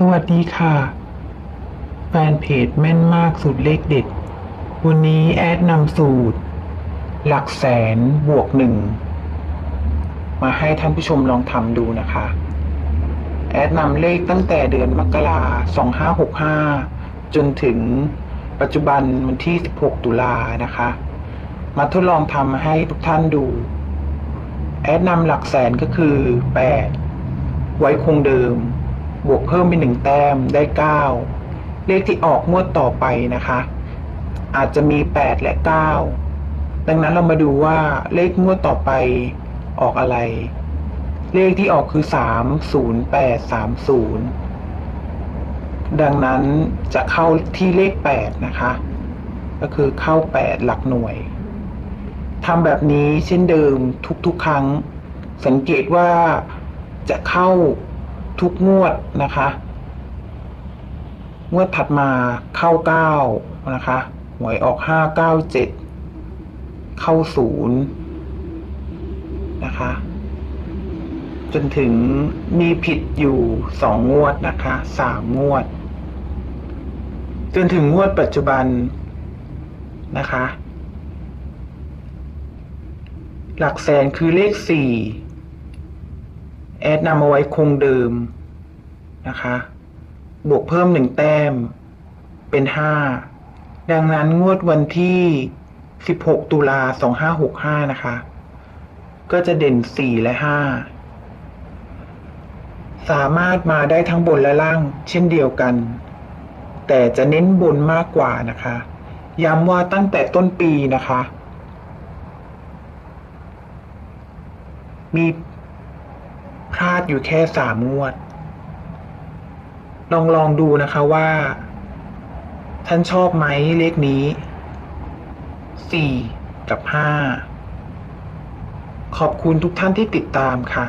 สวัสดีค่ะ แฟนเพจแม่นมากสูตรเลขเด็ด วันนี้แอดนำสูตร หลักแสนบวกหนึ่ง มาให้ท่านผู้ชมลองทำดูนะคะ แอดนำเลขตั้งแต่เดือนมกราสองห้าหกห้าจนถึงปัจจุบันวันที่ 16 ตุลานะคะ มาทดลองทำให้ทุกท่านดู แอดนำหลักแสนก็คือ 8 ไว้คงเดิม บวกเพิ่มไปหนึ่งแต้มได้9เลขที่ออกงวดต่อไปนะคะ อาจจะมี8และ9ดังนั้นเรามาดูว่าเลขงวดต่อไปออกอะไร เลขที่ออกคือ3 0 8 3 0ดังนั้นจะเข้าที่เลข8นะคะ ก็คือเข้า8หลักหน่วยทำแบบนี้เช่นเดิมทุกๆ ครั้ง สังเกตว่าจะเข้า ทุกงวดนะคะ งวดถัดมาเข้าเก้านะคะหวยออกห้าเก้าเจ็ดเข้าศูนย์นะคะ จนถึงมีผิดอยู่สองงวดนะคะสามงวด จนถึงงวดปัจจุบันนะคะ หลักแสนคือเลขสี่ ดนำเอาไว้คงเดิมนะคะ บวกเพิ่มหนึ่งแต้ม เป็นห้าดังนั้นงวดวันที่สิบหกตุลาสองห้าหกห้านะคะ ก็จะเด่นสี่และห้าสามารถมาได้ทั้งบนและล่างเช่นเดียวกัน แต่จะเน้นบนมากกว่านะคะ ย้ำว่าตั้งแต่ต้นปีนะคะ มี พลาดอยู่แค่สามงวด ลองลองดูนะคะว่าท่านชอบไหมเลขนี้สี่กับห้าขอบคุณทุกท่านที่ติดตามค่ะ